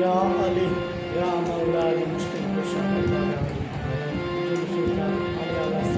Ya Ali, Ya Mevla Ali Müşkül Koşan Allah'a Ali Allah